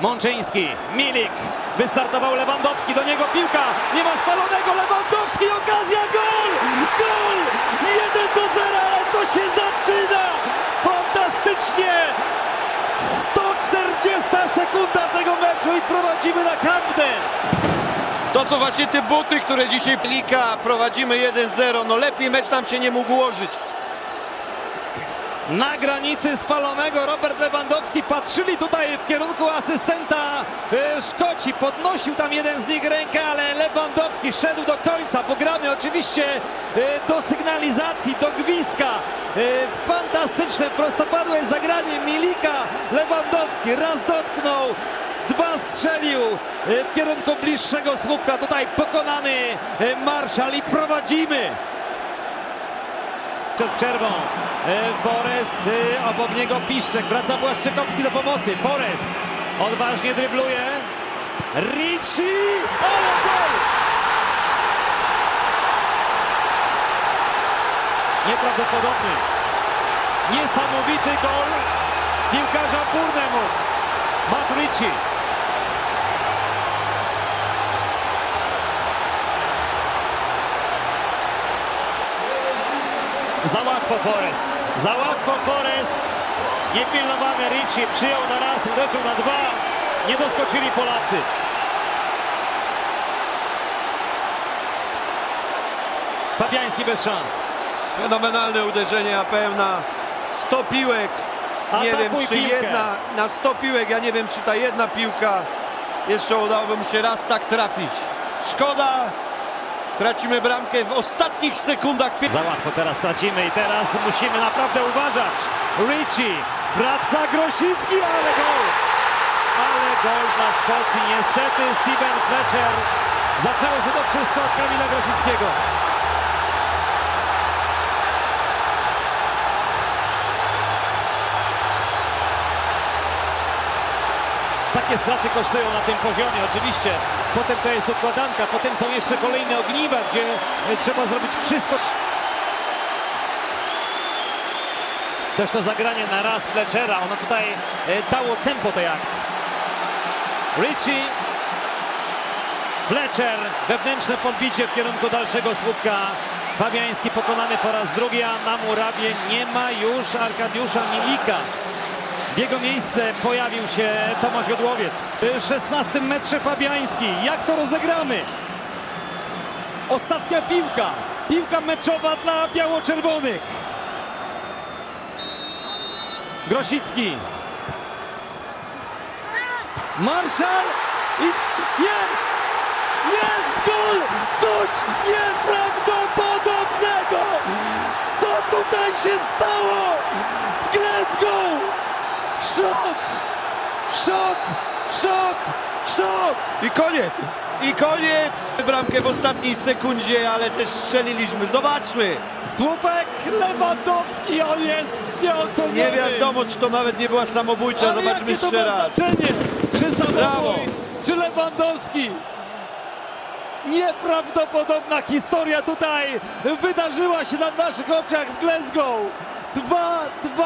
Mączyński, Milik, wystartował Lewandowski, do niego piłka, nie ma spalonego, Lewandowski, okazja, gol! Gol! 1 do 0, ale to się zaczyna! Fantastycznie! 140 sekunda tego meczu i prowadzimy na Camden! To są właśnie te buty, które dzisiaj plika. Prowadzimy 1-0. No lepiej mecz nam się nie mógł ułożyć. Na granicy spalonego Robert Lewandowski patrzyli tutaj w kierunku asystenta e, Szkoci. Podnosił tam jeden z nich rękę, ale Lewandowski szedł do końca. Pogramy oczywiście e, do sygnalizacji, do gwizdka. E, Fantastyczne, prostopadłe zagranie Milika. Lewandowski raz dotknął, dwa strzelił w kierunku bliższego słupka. Tutaj pokonany Marszal i prowadzimy przed przerwą. E, Forest, e, obok niego Piszczek, wraca Błaszczykowski do pomocy. Forest odważnie drybluje. Ricci! Nieprawdopodobny. Niesamowity gol piłkarza Burnemu. Matt Ricci. Za łatwo Forest. Za łatwo Forest. Niepilnowany Ricci przyjął na raz, uderzył na dwa. Nie doskoczyli Polacy. Fabiański bez szans. Fenomenalne uderzenie APM na 100 piłek. Nie Atakuj wiem, czy piłkę. jedna na 100 piłek. Ja nie wiem, czy ta jedna piłka jeszcze udałoby mu się raz tak trafić. Szkoda. Tracimy bramkę w ostatnich sekundach. Za łatwo teraz tracimy i teraz musimy naprawdę uważać. Ricci, wraca Grosicki, ale gol! Ale gol dla Szkocji. Niestety Steven Fletcher. Zaczęło się to wszystko od Kamila Grosickiego. Takie straty kosztują na tym poziomie, oczywiście. Potem to jest układanka, potem są jeszcze kolejne ogniwa, gdzie e, trzeba zrobić wszystko. Też to zagranie na raz Fletchera, ono tutaj e, dało tempo tej akcji. Richie, Fletcher, wewnętrzne podbicie w kierunku dalszego słupka. Fabiański pokonany po raz drugi, a na murawie nie ma już Arkadiusza Milika. W jego miejsce pojawił się Tomasz Jodłowiec. W 16 metrze Fabiański. Jak to rozegramy? Ostatnia piłka. Piłka meczowa dla biało-czerwonych. Grosicki. Marszal i jest! Jest gol! Coś nieprawdopodobnego! Co tutaj się stało? W Glasgow! Szok! Szok! Szok! Szok! I koniec. I koniec. Bramkę w ostatniej sekundzie, ale też strzeliliśmy. Zobaczmy. Słupek Lewandowski, on jest nieoceniony! Nie wiadomo, czy to nawet nie była samobójcza. Ale Zobaczmy jakie to jeszcze ma raz. znaczenie? Czy Brawo. Samobój, czy Lewandowski? Nieprawdopodobna historia tutaj wydarzyła się na naszych oczach w Glasgow. 2-2.